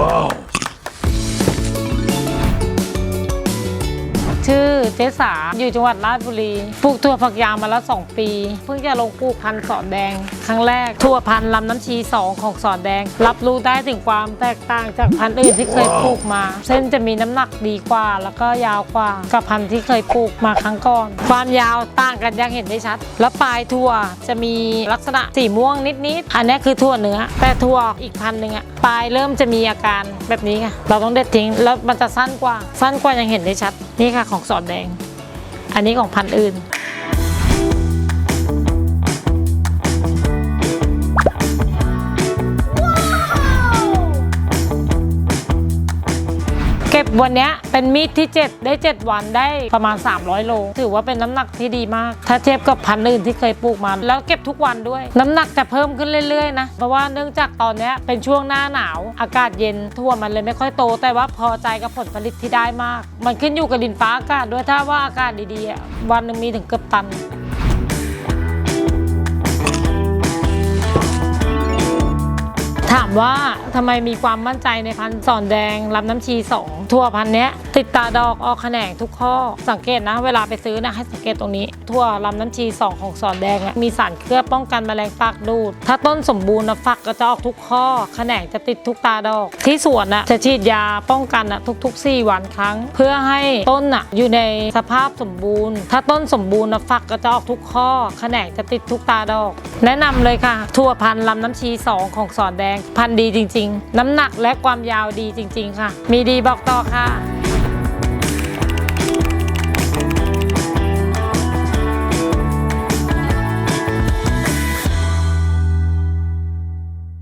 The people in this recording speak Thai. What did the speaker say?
ชื่ อเจสาอยู่จังหวัดราชบุรีปลูกถั่วฝักยาวมาแล้ว 2 ปี เพิ่งจะลงปลูกพันธุ์สอนแดง ครั้งแรกถั่วพันธุ์ลำน้ำชี 2 ของสอนแดง รับรู้ได้ถึงความแตกต่างจากพันธุ์อื่นที่เคยปลูกมา เส้นจะมีน้ำหนักดีกว่า แล้วก็ยาวกว่ากับพันธุ์ที่เคยปลูกมาครั้งก่อน ความยาวต่างกันยังเห็นได้ชัด แล้วปลายถั่วจะมีลักษณะสีม่วงนิดๆอันนี้คือถั่วเนื้อ แต่ถั่วอีกพันธุ์หนึ่งอะปลายเริ่มจะมีอาการแบบนี้ค่ะเราต้องเด็ดทิ้งแล้วมันจะสั้นกว่าสั้นกว่ายังเห็นได้ชัด นี่ค่ะของสอนแดง อันนี้ของพันธุ์อื่น วันนี้เป็นมีดที่ 7 ได้ 7 วันได้ประมาณ 300 โล ถือว่าเป็นน้ำหนักที่ดีมาก ถ้าเทียบกับพันธุ์อื่นที่เคยปลูกมา แล้วเก็บทุกวันด้วย น้ำหนักจะเพิ่มขึ้นเรื่อยๆนะ เพราะว่าเนื่องจากตอนนี้เป็นช่วงหน้าหนาว อากาศเย็นทั่วมันเลยไม่ค่อยโต แต่ว่าพอใจกับผลผลิตที่ได้มาก มันขึ้นอยู่กับดินฟ้าอากาศด้วยถ้าว่าอากาศดีๆวันหนึ่งมีถึงเกือบตันามว่าทำไมมีความมั่นใจในพันธุ์สอนแดงลำน้ำชีสองทั่วพันธุ์เนี้ยติดตาดอกออกแขนงทุกข้อ สังเกตนะ เวลาไปซื้อนะให้สังเกตตรงนี้ทั่วลำน้ำชีสองของสอนแดงมีสารเคลือบป้องกันแมลงปากดูด ถ้าต้นสมบูรณ์นะฝักก็จะออกทุกข้อแขนงจะติดทุกตาดอก ที่สวนอะจะฉีดยาป้องกันอะทุก ๆ 4 วันครั้ง เพื่อให้ต้นอะอยู่ในสภาพสมบูรณ์ ถ้าต้นสมบูรณ์นะฝักก็จะออกทุกข้อแขนงจะติดทุกตาดอก แนะนำเลยค่ะ ทั่วพันธุ์ลำน้ำชี 2 ของสอนแดงพันธุ์ดีจริง ๆ น้ำหนักและความยาวดีจริง ๆ ค่ะ มีดีบอกต่อค่ะ